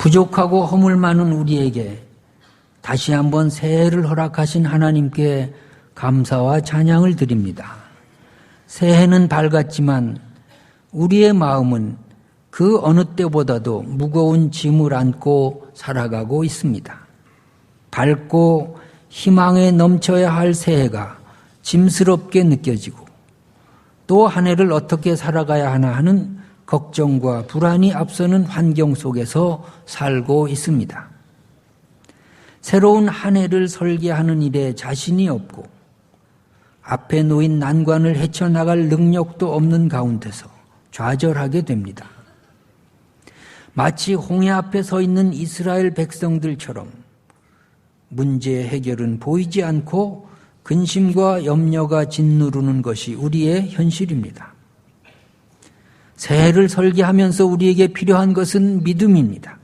부족하고 허물 많은 우리에게 다시 한번 새해를 허락하신 하나님께 감사와 찬양을 드립니다. 새해는 밝았지만 우리의 마음은 그 어느 때보다도 무거운 짐을 안고 살아가고 있습니다. 밝고 희망에 넘쳐야 할 새해가 짐스럽게 느껴지고 또 한 해를 어떻게 살아가야 하나 하는 걱정과 불안이 앞서는 환경 속에서 살고 있습니다. 새로운 한 해를 설계하는 일에 자신이 없고 앞에 놓인 난관을 헤쳐나갈 능력도 없는 가운데서 좌절하게 됩니다. 마치 홍해 앞에 서 있는 이스라엘 백성들처럼 문제의 해결은 보이지 않고 근심과 염려가 짓누르는 것이 우리의 현실입니다. 새해를 설계하면서 우리에게 필요한 것은 믿음입니다.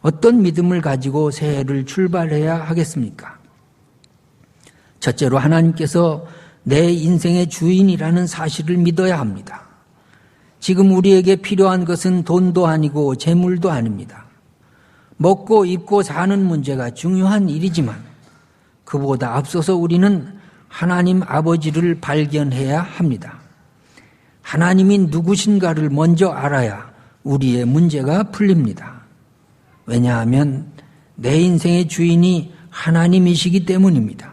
어떤 믿음을 가지고 새해를 출발해야 하겠습니까? 첫째로 하나님께서 내 인생의 주인이라는 사실을 믿어야 합니다. 지금 우리에게 필요한 것은 돈도 아니고 재물도 아닙니다. 먹고 입고 사는 문제가 중요한 일이지만 그보다 앞서서 우리는 하나님 아버지를 발견해야 합니다. 하나님이 누구신가를 먼저 알아야 우리의 문제가 풀립니다. 왜냐하면 내 인생의 주인이 하나님이시기 때문입니다.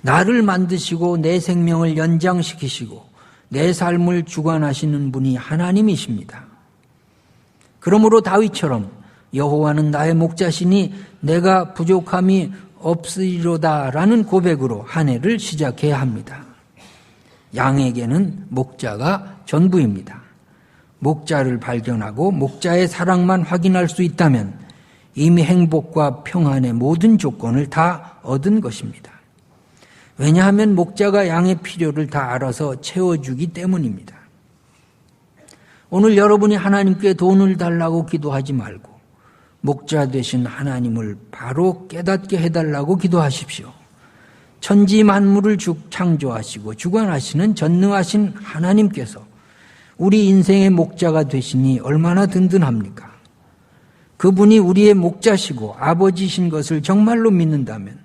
나를 만드시고 내 생명을 연장시키시고 내 삶을 주관하시는 분이 하나님이십니다. 그러므로 다윗처럼 여호와는 나의 목자시니 내가 부족함이 없으리로다라는 고백으로 한 해를 시작해야 합니다. 양에게는 목자가 전부입니다. 목자를 발견하고 목자의 사랑만 확인할 수 있다면 이미 행복과 평안의 모든 조건을 다 얻은 것입니다. 왜냐하면 목자가 양의 필요를 다 알아서 채워주기 때문입니다. 오늘 여러분이 하나님께 돈을 달라고 기도하지 말고 목자 되신 하나님을 바로 깨닫게 해달라고 기도하십시오. 천지 만물을 창조하시고 주관하시는 전능하신 하나님께서 우리 인생의 목자가 되시니 얼마나 든든합니까? 그분이 우리의 목자시고 아버지신 것을 정말로 믿는다면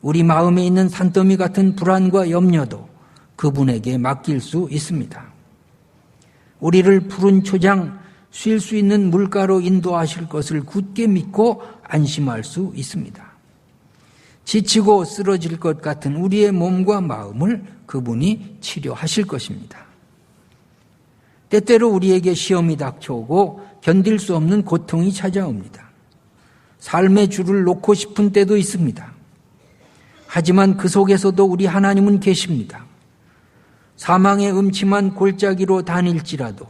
우리 마음에 있는 산더미 같은 불안과 염려도 그분에게 맡길 수 있습니다. 우리를 푸른 초장 쉴 수 있는 물가로 인도하실 것을 굳게 믿고 안심할 수 있습니다. 지치고 쓰러질 것 같은 우리의 몸과 마음을 그분이 치료하실 것입니다. 때때로 우리에게 시험이 닥쳐오고 견딜 수 없는 고통이 찾아옵니다. 삶의 줄을 놓고 싶은 때도 있습니다. 하지만 그 속에서도 우리 하나님은 계십니다. 사망의 음침한 골짜기로 다닐지라도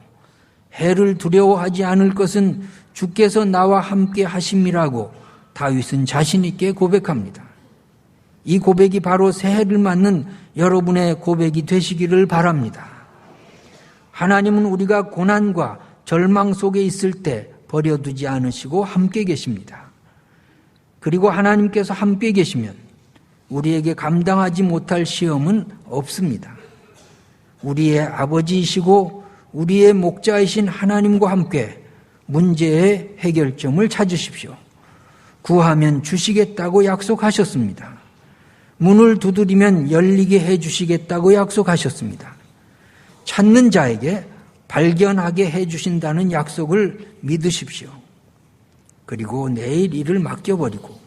해를 두려워하지 않을 것은 주께서 나와 함께 하심이라고 다윗은 자신 있게 고백합니다. 이 고백이 바로 새해를 맞는 여러분의 고백이 되시기를 바랍니다. 하나님은 우리가 고난과 절망 속에 있을 때 버려두지 않으시고 함께 계십니다. 그리고 하나님께서 함께 계시면 우리에게 감당하지 못할 시험은 없습니다. 우리의 아버지이시고 우리의 목자이신 하나님과 함께 문제의 해결점을 찾으십시오. 구하면 주시겠다고 약속하셨습니다. 문을 두드리면 열리게 해 주시겠다고 약속하셨습니다. 찾는 자에게 발견하게 해 주신다는 약속을 믿으십시오. 그리고 내일 일을 맡겨버리고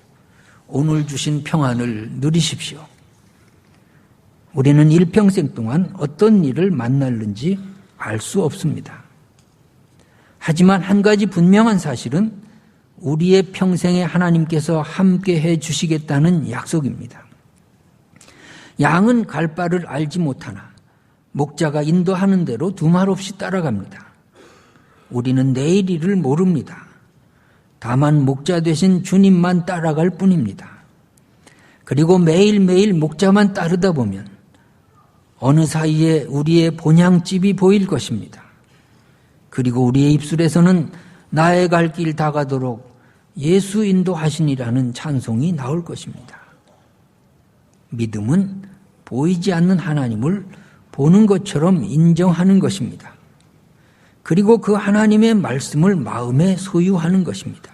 오늘 주신 평안을 누리십시오. 우리는 일평생 동안 어떤 일을 만날는지 알 수 없습니다. 하지만 한 가지 분명한 사실은 우리의 평생에 하나님께서 함께 해 주시겠다는 약속입니다. 양은 갈 바를 알지 못하나 목자가 인도하는 대로 두말 없이 따라갑니다. 우리는 내일 일을 모릅니다. 다만 목자 되신 주님만 따라갈 뿐입니다. 그리고 매일매일 목자만 따르다 보면 어느 사이에 우리의 본향집이 보일 것입니다. 그리고 우리의 입술에서는 나의 갈 길 다가도록 예수 인도하시니라는 찬송이 나올 것입니다. 믿음은 보이지 않는 하나님을 보는 것처럼 인정하는 것입니다. 그리고 그 하나님의 말씀을 마음에 소유하는 것입니다.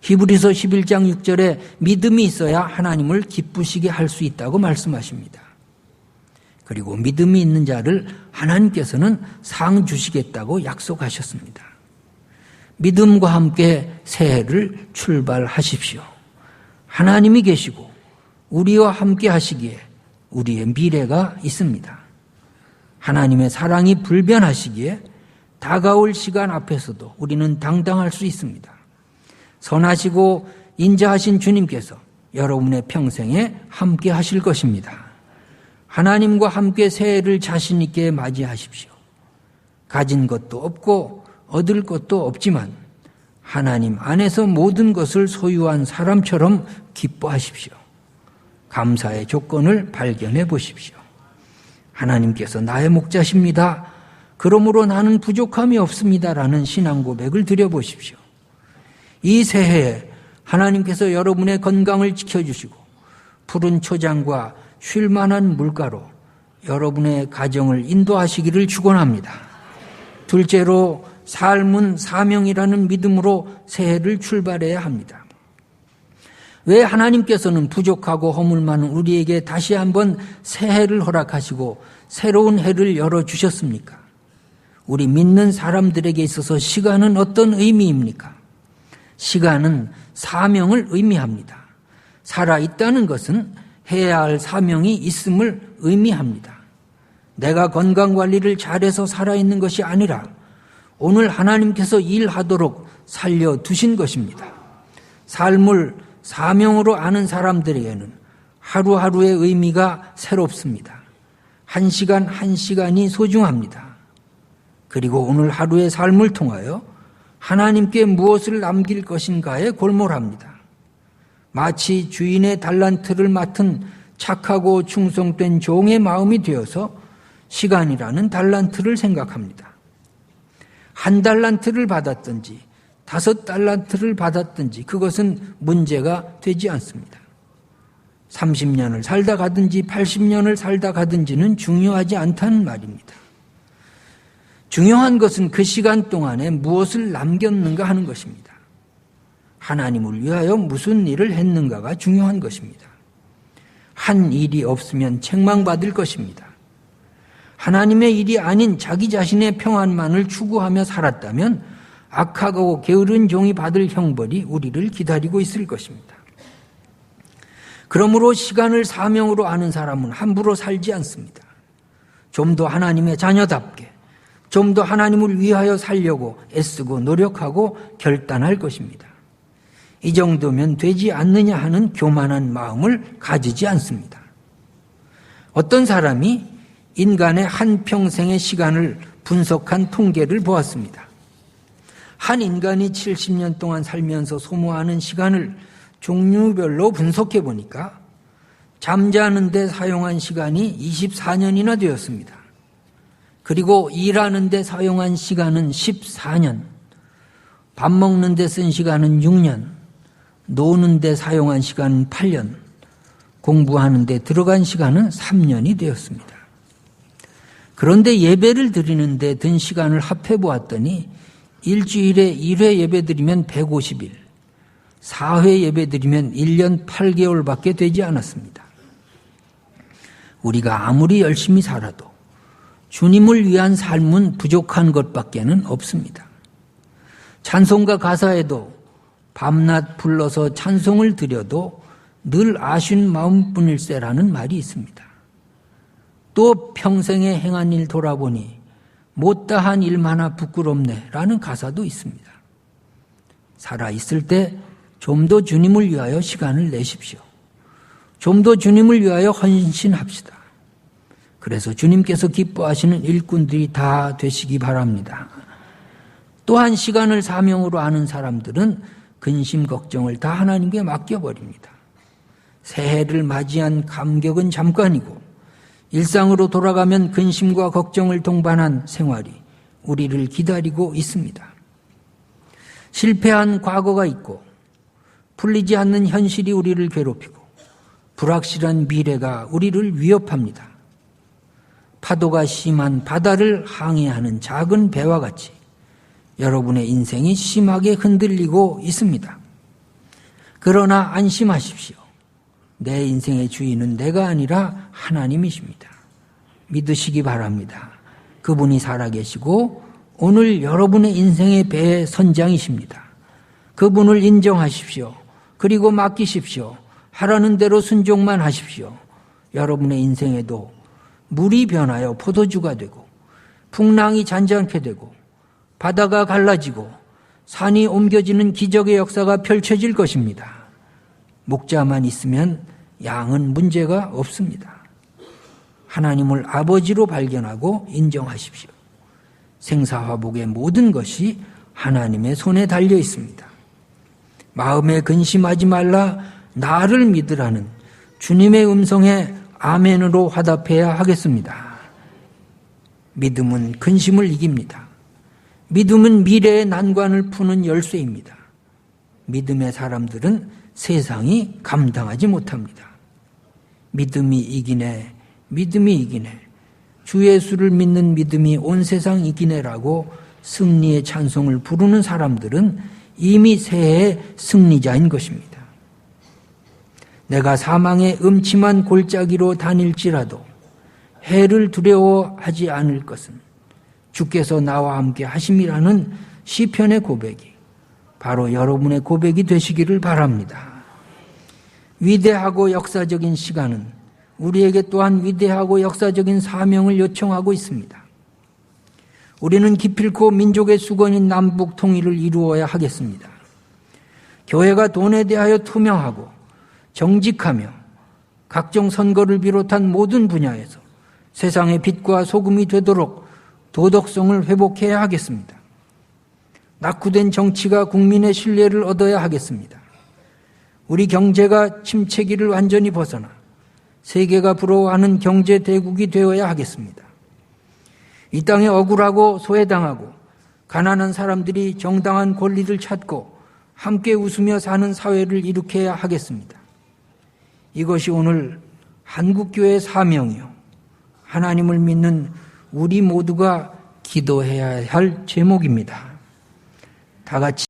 히브리서 11장 6절에 믿음이 있어야 하나님을 기쁘시게 할 수 있다고 말씀하십니다. 그리고 믿음이 있는 자를 하나님께서는 상 주시겠다고 약속하셨습니다. 믿음과 함께 새해를 출발하십시오. 하나님이 계시고 우리와 함께 하시기에 우리의 미래가 있습니다. 하나님의 사랑이 불변하시기에 다가올 시간 앞에서도 우리는 당당할 수 있습니다. 선하시고 인자하신 주님께서 여러분의 평생에 함께 하실 것입니다. 하나님과 함께 새해를 자신있게 맞이하십시오. 가진 것도 없고 얻을 것도 없지만 하나님 안에서 모든 것을 소유한 사람처럼 기뻐하십시오. 감사의 조건을 발견해 보십시오. 하나님께서 나의 목자십니다. 그러므로 나는 부족함이 없습니다 라는 신앙 고백을 드려보십시오. 이 새해에 하나님께서 여러분의 건강을 지켜주시고 푸른 초장과 쉴만한 물가로 여러분의 가정을 인도하시기를 축원합니다. 둘째로 삶은 사명이라는 믿음으로 새해를 출발해야 합니다. 왜 하나님께서는 부족하고 허물 많은 우리에게 다시 한번 새해를 허락하시고 새로운 해를 열어주셨습니까? 우리 믿는 사람들에게 있어서 시간은 어떤 의미입니까? 시간은 사명을 의미합니다. 살아있다는 것은 해야 할 사명이 있음을 의미합니다. 내가 건강 관리를 잘해서 살아있는 것이 아니라 오늘 하나님께서 일하도록 살려두신 것입니다. 삶을 사명으로 아는 사람들에게는 하루하루의 의미가 새롭습니다. 한 시간 한 시간이 소중합니다. 그리고 오늘 하루의 삶을 통하여 하나님께 무엇을 남길 것인가에 골몰합니다. 마치 주인의 달란트를 맡은 착하고 충성된 종의 마음이 되어서 시간이라는 달란트를 생각합니다. 한 달란트를 받았든지 다섯 달란트를 받았든지 그것은 문제가 되지 않습니다. 30년을 살다 가든지 80년을 살다 가든지는 중요하지 않다는 말입니다. 중요한 것은 그 시간 동안에 무엇을 남겼는가 하는 것입니다. 하나님을 위하여 무슨 일을 했는가가 중요한 것입니다. 한 일이 없으면 책망받을 것입니다. 하나님의 일이 아닌 자기 자신의 평안만을 추구하며 살았다면 악하고 게으른 종이 받을 형벌이 우리를 기다리고 있을 것입니다. 그러므로 시간을 사명으로 아는 사람은 함부로 살지 않습니다. 좀 더 하나님의 자녀답게, 좀 더 하나님을 위하여 살려고 애쓰고 노력하고 결단할 것입니다. 이 정도면 되지 않느냐 하는 교만한 마음을 가지지 않습니다. 어떤 사람이 인간의 한 평생의 시간을 분석한 통계를 보았습니다. 한 인간이 70년 동안 살면서 소모하는 시간을 종류별로 분석해 보니까 잠자는데 사용한 시간이 24년이나 되었습니다. 그리고 일하는데 사용한 시간은 14년, 밥 먹는데 쓴 시간은 6년, 노는데 사용한 시간은 8년, 공부하는데 들어간 시간은 3년이 되었습니다. 그런데 예배를 드리는데 든 시간을 합해 보았더니 일주일에 1회 예배 드리면 150일, 4회 예배 드리면 1년 8개월밖에 되지 않았습니다. 우리가 아무리 열심히 살아도 주님을 위한 삶은 부족한 것밖에는 없습니다. 찬송가 가사에도 밤낮 불러서 찬송을 드려도 늘 아쉬운 마음뿐일세라는 말이 있습니다. 또 평생에 행한 일 돌아보니 못다한 일만나 부끄럽네 라는 가사도 있습니다. 살아있을 때 좀 더 주님을 위하여 시간을 내십시오. 좀 더 주님을 위하여 헌신합시다. 그래서 주님께서 기뻐하시는 일꾼들이 다 되시기 바랍니다. 또한 시간을 사명으로 아는 사람들은 근심 걱정을 다 하나님께 맡겨버립니다. 새해를 맞이한 감격은 잠깐이고 일상으로 돌아가면 근심과 걱정을 동반한 생활이 우리를 기다리고 있습니다. 실패한 과거가 있고 풀리지 않는 현실이 우리를 괴롭히고 불확실한 미래가 우리를 위협합니다. 파도가 심한 바다를 항해하는 작은 배와 같이 여러분의 인생이 심하게 흔들리고 있습니다. 그러나 안심하십시오. 내 인생의 주인은 내가 아니라 하나님이십니다. 믿으시기 바랍니다. 그분이 살아계시고 오늘 여러분의 인생의 배의 선장이십니다. 그분을 인정하십시오. 그리고 맡기십시오. 하라는 대로 순종만 하십시오. 여러분의 인생에도 물이 변하여 포도주가 되고 풍랑이 잔잔케 되고 바다가 갈라지고 산이 옮겨지는 기적의 역사가 펼쳐질 것입니다. 목자만 있으면 양은 문제가 없습니다. 하나님을 아버지로 발견하고 인정하십시오. 생사화복의 모든 것이 하나님의 손에 달려 있습니다. 마음에 근심하지 말라 나를 믿으라는 주님의 음성에 아멘으로 화답해야 하겠습니다. 믿음은 근심을 이깁니다. 믿음은 미래의 난관을 푸는 열쇠입니다. 믿음의 사람들은 세상이 감당하지 못합니다. 믿음이 이기네, 믿음이 이기네. 주 예수를 믿는 믿음이 온 세상 이기네라고 승리의 찬송을 부르는 사람들은 이미 새해의 승리자인 것입니다. 내가 사망의 음침한 골짜기로 다닐지라도 해를 두려워하지 않을 것은 주께서 나와 함께 하심이라는 시편의 고백이 바로 여러분의 고백이 되시기를 바랍니다. 위대하고 역사적인 시간은 우리에게 또한 위대하고 역사적인 사명을 요청하고 있습니다. 우리는 기필코 민족의 수건인 남북 통일을 이루어야 하겠습니다. 교회가 돈에 대하여 투명하고 정직하며 각종 선거를 비롯한 모든 분야에서 세상의 빛과 소금이 되도록 도덕성을 회복해야 하겠습니다. 낙후된 정치가 국민의 신뢰를 얻어야 하겠습니다. 우리 경제가 침체기를 완전히 벗어나 세계가 부러워하는 경제 대국이 되어야 하겠습니다. 이 땅에 억울하고 소외당하고 가난한 사람들이 정당한 권리를 찾고 함께 웃으며 사는 사회를 일으켜야 하겠습니다. 이것이 오늘 한국교회의 사명이요. 하나님을 믿는 우리 모두가 기도해야 할 제목입니다. 다 같이